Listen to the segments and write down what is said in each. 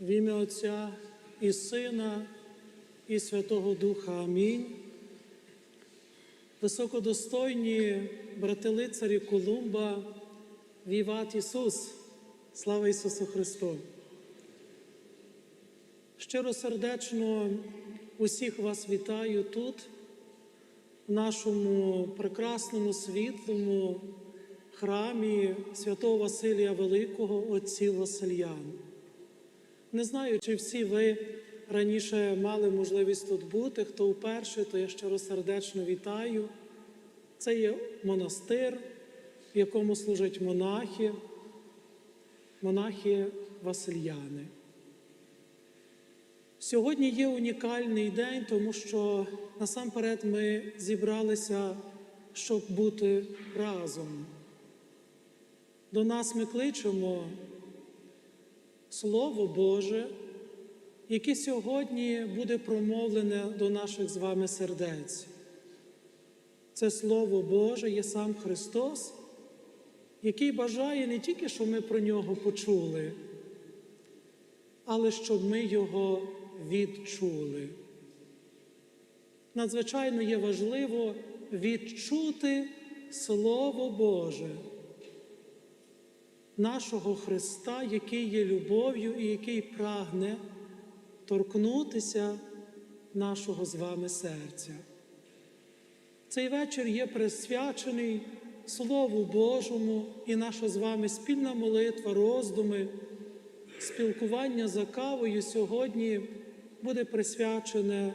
В ім'я Отця і Сина, і Святого Духа. Амінь. Високодостойні брати лицарі Колумба, віват Ісус, слава Ісусу Христу! Щиро сердечно усіх вас вітаю тут, в нашому прекрасному світлому храмі святого Василія Великого, отців Васильян. Не знаю, чи всі ви раніше мали можливість тут бути. Хто вперше, то я щиросердечно вітаю. Це є монастир, в якому служать монахи, монахи Васильяни. Сьогодні є унікальний день, тому що насамперед ми зібралися, щоб бути разом. До нас ми кличемо Слово Боже, яке сьогодні буде промовлене до наших з вами сердець. Це Слово Боже є сам Христос, який бажає не тільки, щоб ми про нього почули, але щоб ми його відчули. Надзвичайно є важливо відчути Слово Боже, нашого Христа, який є любов'ю і який прагне торкнутися нашого з вами серця. Цей вечір є присвячений Слову Божому і наша з вами спільна молитва, роздуми, спілкування за кавою сьогодні буде присвячене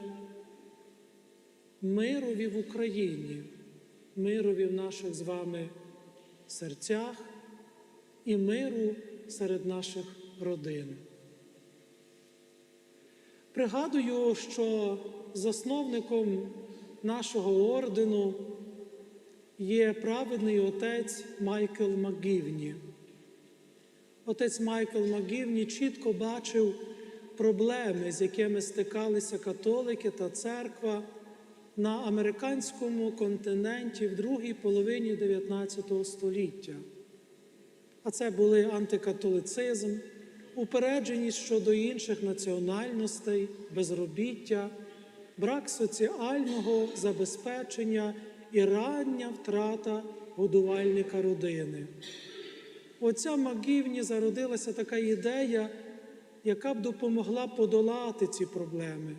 мирові в Україні, мирові в наших з вами серцях і миру серед наших родин. Пригадую, що засновником нашого ордену є праведний отець Майкл Макгівні. Отець Майкл Макгівні чітко бачив проблеми, з якими стикалися католики та церква на американському континенті в другій половині 19 століття. А це були антикатолицизм, упередженість щодо інших національностей, безробіття, брак соціального забезпечення і рання втрата годувальника родини. Отця Магівні зародилася така ідея, яка б допомогла подолати ці проблеми,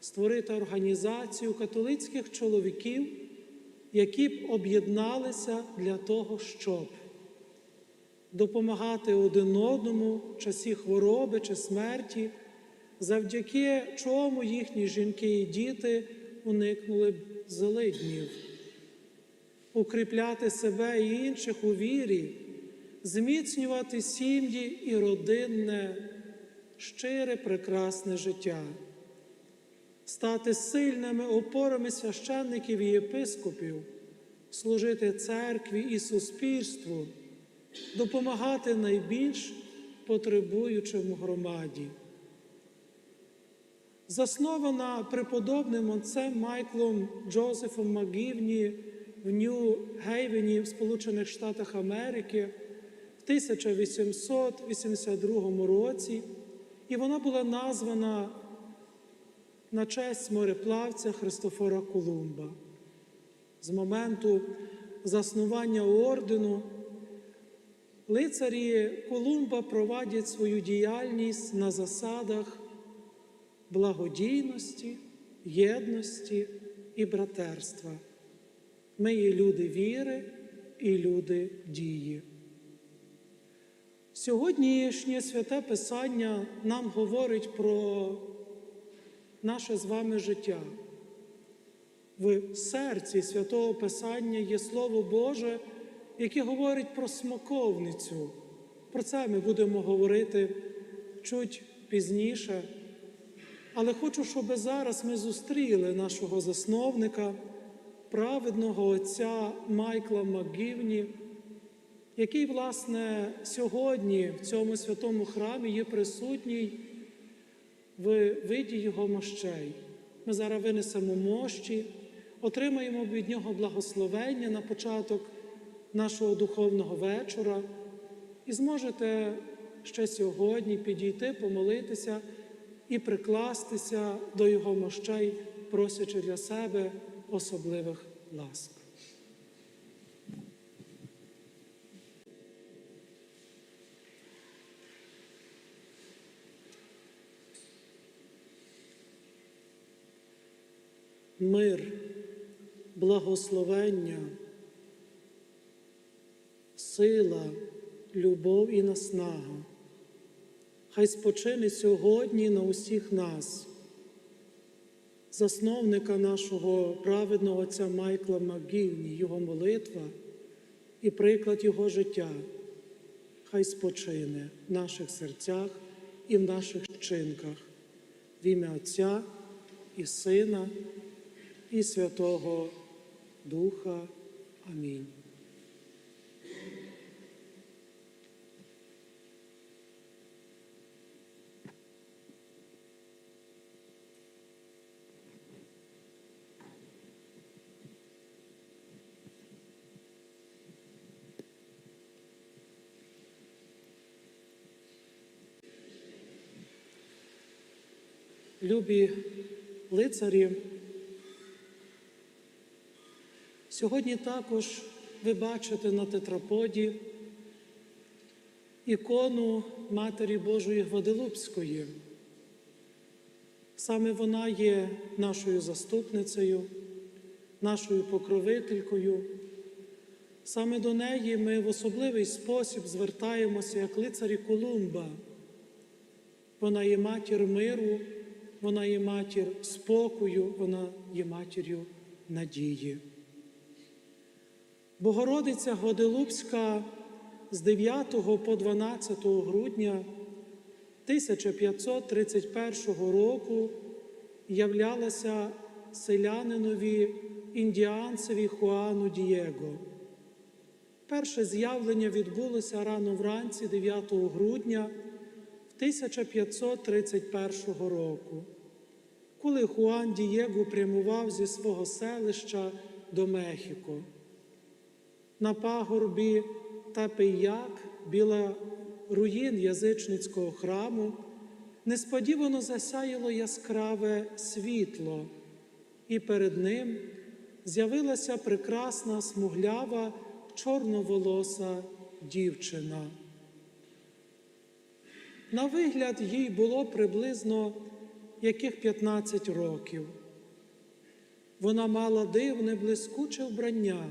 створити організацію католицьких чоловіків, які б об'єдналися для того, щоб допомагати один одному в часі хвороби чи смерті, завдяки чому їхні жінки і діти уникнули б злиднів, укріпляти себе і інших у вірі, зміцнювати сім'ї і родинне, щире, прекрасне життя, стати сильними опорами священників і єпископів, служити церкві і суспільству допомагати найбільш потребуючим громаді. Заснована преподобним отцем Майклом Джозефом Магівні в Нью-Гейвені в Сполучених Штатах Америки в 1882 році, і вона була названа на честь мореплавця Христофора Колумба. З моменту заснування ордену Лицарі Колумба провадять свою діяльність на засадах благодійності, єдності і братерства. Ми є люди віри і люди дії. Сьогоднішнє святе Писання нам говорить про наше з вами життя. В серці святого Писання є Слово Боже який говорить про смоковницю. Про це ми будемо говорити чуть пізніше. Але хочу, щоб зараз ми зустріли нашого засновника, праведного отця Майкла Макгівні, який, власне, сьогодні в цьому святому храмі є присутній в виді його мощей. Ми зараз винесемо мощі, отримаємо від нього благословення на початок нашого духовного вечора і зможете ще сьогодні підійти, помолитися і прикластися до Його мощей, просячи для себе особливих ласк. Мир, благословення, сила, любов і наснага. Хай спочине сьогодні на усіх нас, засновника нашого праведного отця Майкла Макгівні, його молитва і приклад його життя. Хай спочине в наших серцях і в наших вчинках в ім'я Отця і Сина і Святого Духа. Амінь. Любі лицарі, сьогодні також ви бачите на тетраподі ікону Матері Божої Гваделупської. Саме вона є нашою заступницею, нашою покровителькою. Саме до неї ми в особливий спосіб звертаємося як лицарі Колумба. Вона є матір миру, вона є матір спокою, вона є матір'ю надії. Богородиця Гваделупська з 9 по 12 грудня 1531 року являлася селянинові індіанцеві Хуану Дієго. Перше з'явлення відбулося рано вранці 9 грудня 1531 року, коли Хуан Дієго прямував зі свого селища до Мехіко. На пагорбі Тапеяк біля руїн язичницького храму несподівано засяяло яскраве світло, і перед ним з'явилася прекрасна смуглява чорноволоса дівчина. На вигляд їй було приблизно яких 15 років. Вона мала дивне блискуче вбрання,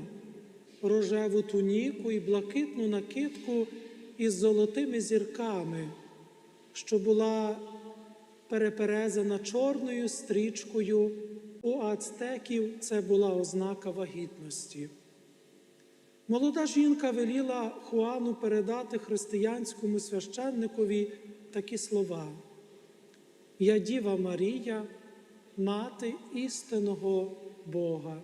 рожеву туніку і блакитну накидку із золотими зірками, що була переперезана чорною стрічкою. У ацтеків це була ознака вагітності. Молода жінка веліла Хуану передати християнському священникові такі слова: Я Діва Марія, мати істинного Бога,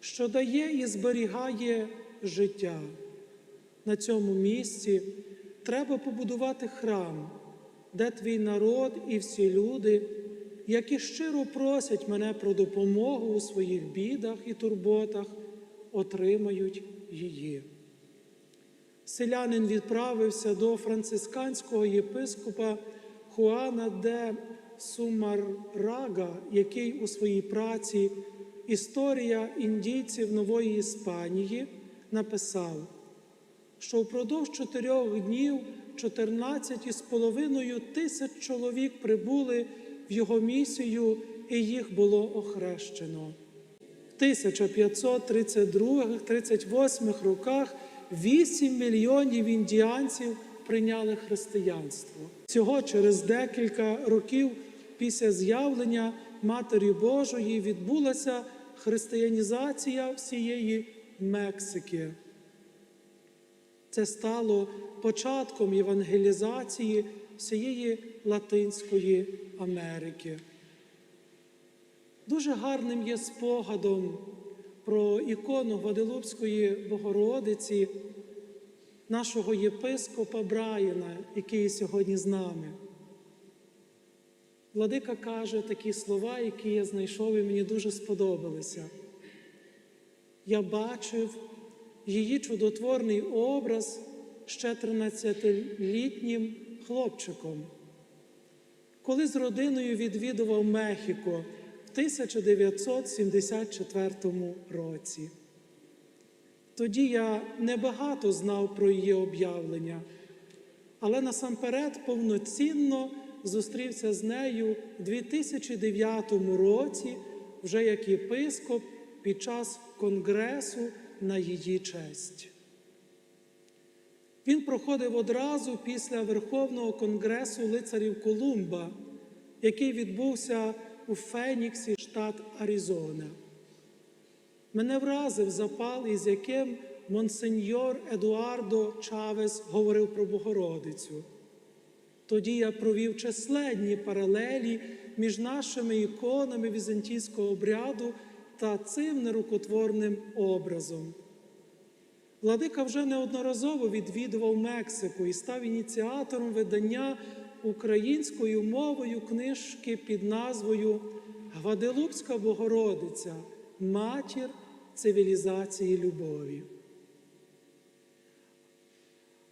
що дає і зберігає життя. На цьому місці треба побудувати храм, де твій народ і всі люди, які щиро просять мене про допомогу у своїх бідах і турботах, отримають її. Селянин відправився до францисканського єпископа Хуана де Сумаррага, який у своїй праці Історія індійців Нової Іспанії написав, що впродовж чотирьох днів 14,5 тисяч чоловік прибули в його місію, і їх було охрещено. В 1532-38 роках 8 мільйонів індіанців прийняли християнство. Всього через декілька років після з'явлення Матері Божої відбулася християнізація всієї Мексики. Це стало початком євангелізації всієї Латинської Америки. Дуже гарним є спогадом про ікону Гваделупської Богородиці, нашого єпископа Брайана, який сьогодні з нами. Владика каже такі слова, які я знайшов і мені дуже сподобалися. Я бачив її чудотворний образ ще 13-літнім хлопчиком, коли з родиною відвідував Мехіко 1974 році. Тоді я небагато знав про її об'явлення, але насамперед повноцінно зустрівся з нею у 2009 році, вже як єпископ під час конгресу на її честь. Він проходив одразу після Верховного конгресу лицарів Колумба, який відбувся у Феніксі, штат Аризона. Мене вразив запал, із яким монсеньор Едуардо Чавес говорив про Богородицю. Тоді я провів численні паралелі між нашими іконами візантійського обряду та цим нерукотворним образом. Владика вже неодноразово відвідував Мексику і став ініціатором видання українською мовою книжки під назвою Гваделупська Богородиця Матір цивілізації любові.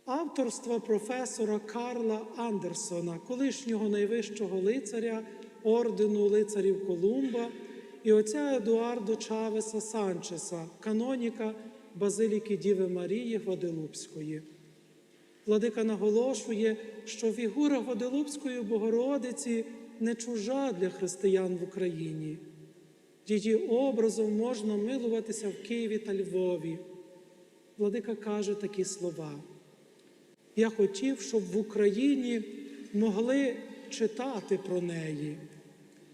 Авторство професора Карла Андерсона, колишнього найвищого лицаря ордену лицарів Колумба, і отця Едуардо Чавеса Санчеса, каноніка Базиліки Діви Марії Гваделупської. Владика наголошує, що фігура Гваделупської Богородиці не чужа для християн в Україні. Її образом можна милуватися в Києві та Львові. Владика каже такі слова. Я хотів, щоб в Україні могли читати про неї,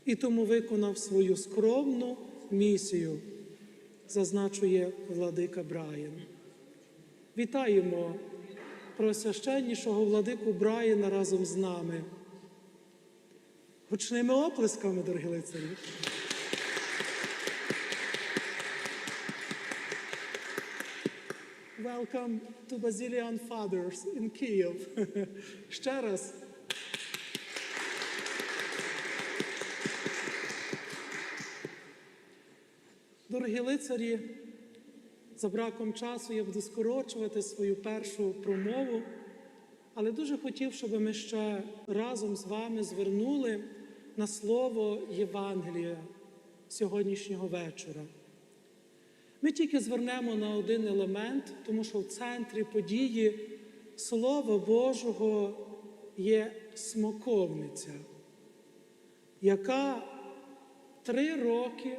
і тому виконав свою скромну місію, зазначує владика Брайан. Вітаємо просвященнішого владику Брайана разом з нами. Гучними оплесками, дорогі лицарі. Welcome to Basilian Fathers in Kyiv. Ще раз. Дорогі лицарі, за браком часу я буду скорочувати свою першу промову, але дуже хотів, щоб ми ще разом з вами звернули на слово Євангелія сьогоднішнього вечора. Ми тільки звернемо на один елемент, тому що в центрі події Слова Божого є смоковниця, яка три роки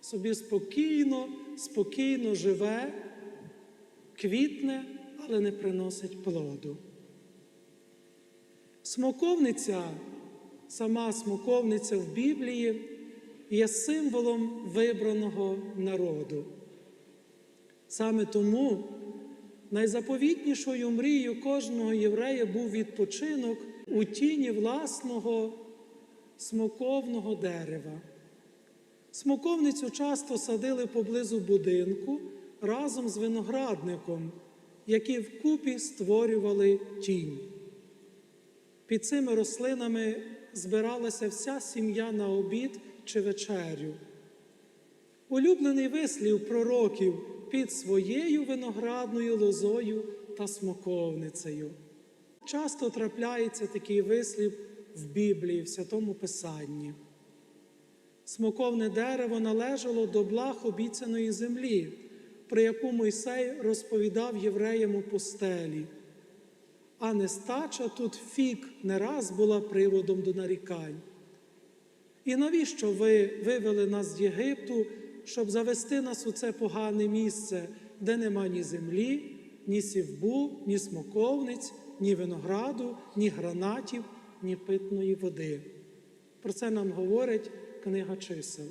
собі спокійно, спокійно живе, квітне, але не приносить плоду. Смоковниця, сама смоковниця в Біблії є символом вибраного народу. Саме тому найзаповітнішою мрією кожного єврея був відпочинок у тіні власного смоковного дерева. Смоковницю часто садили поблизу будинку разом з виноградником, які вкупі створювали тінь. Під цими рослинами збиралася вся сім'я на обід чи вечерю. Улюблений вислів пророків під своєю виноградною лозою та смоковницею. Часто трапляється такий вислів в Біблії, в Святому Писанні. Смоковне дерево належало до благ обіцяної землі, про яку Мойсей розповідав євреям у пустелі. А нестача тут фік не раз була приводом до нарікань. І навіщо ви вивели нас з Єгипту, щоб завести нас у це погане місце, де нема ні землі, ні сівбу, ні смоковниць, ні винограду, ні гранатів, ні питної води? Про це нам говорить книга чисел.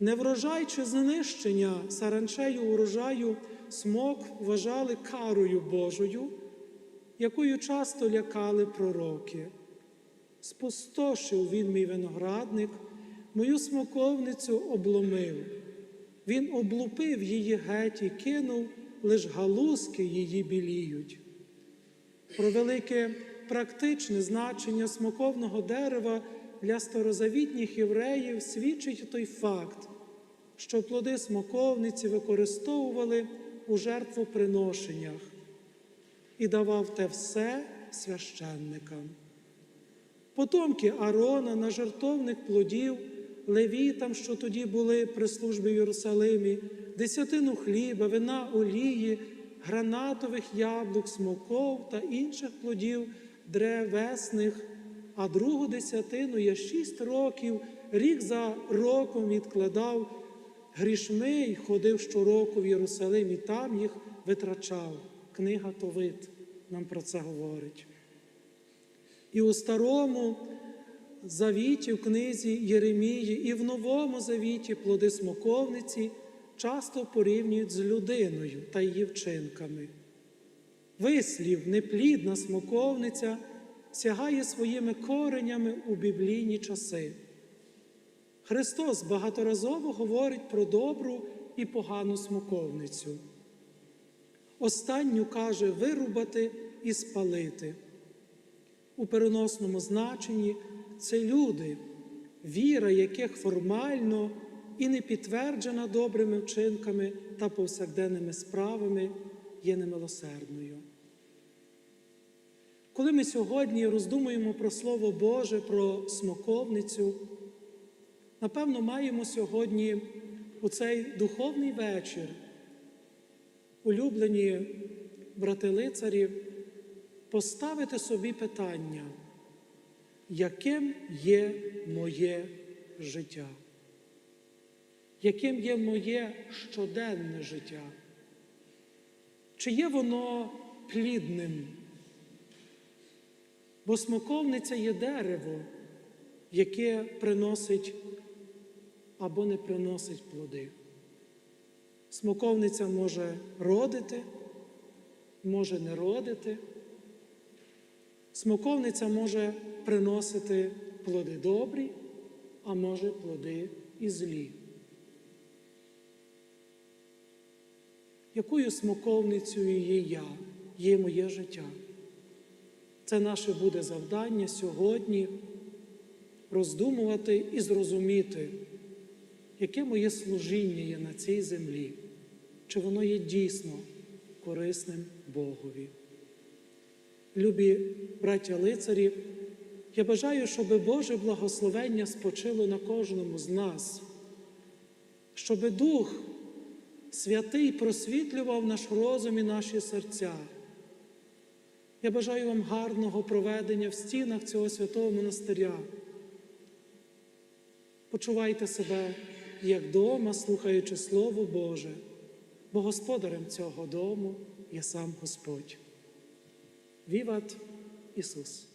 Неврожай чи знищення саранчею урожаю смок вважали карою Божою, якою часто лякали пророки. Спустошив він мій виноградник, мою смоковницю обломив. Він облупив її геть і кинув, лиш галузки її біліють. Про велике практичне значення смоковного дерева для старозавітніх євреїв свідчить той факт, що плоди смоковниці використовували у жертвоприношеннях. і давав те все священникам. Потомки Аарона на жертовних плодів, левітам, що тоді були при службі в Єрусалимі, десятину хліба, вина олії, гранатових яблук, смоков та інших плодів древесних, а другу десятину я шість років, рік за роком відкладав грішми й ходив щороку в Єрусалим і там їх витрачав. Книга Товит нам про це говорить. І у старому завіті, в книзі Єремії, і в новому завіті плоди смоковниці часто порівнюють з людиною та її вчинками. Вислів, неплідна смоковниця сягає своїми коренями у біблійні часи. Христос багаторазово говорить про добру і погану смоковницю. Останню каже вирубати і спалити. У переносному значенні це люди, віра яких формально і не підтверджена добрими вчинками та повсякденними справами є немилосердною. Коли ми сьогодні роздумуємо про Слово Боже, про смоковницю, напевно, маємо сьогодні у цей духовний вечір, улюблені брати лицарі, поставити собі питання, яким є моє життя? Яким є моє щоденне життя? Чи є воно плідним? Бо смоковниця є дерево, яке приносить або не приносить плоди. Смоковниця може родити, може не родити. Смоковниця може приносити плоди добрі, а може плоди і злі. Якою смоковницею є я, є моє життя? Це наше буде завдання сьогодні роздумувати і зрозуміти, яке моє служіння є на цій землі, чи воно є дійсно корисним Богові. Любі браття лицарі, я бажаю, щоб Боже благословення спочило на кожному з нас, щоб Дух Святий просвітлював наш розум і наші серця. Я бажаю вам гарного проведення в стінах цього святого монастиря. Почувайте себе як дома, слухаючи Слово Боже, бо господарем цього дому є сам Господь. Віват Ісус!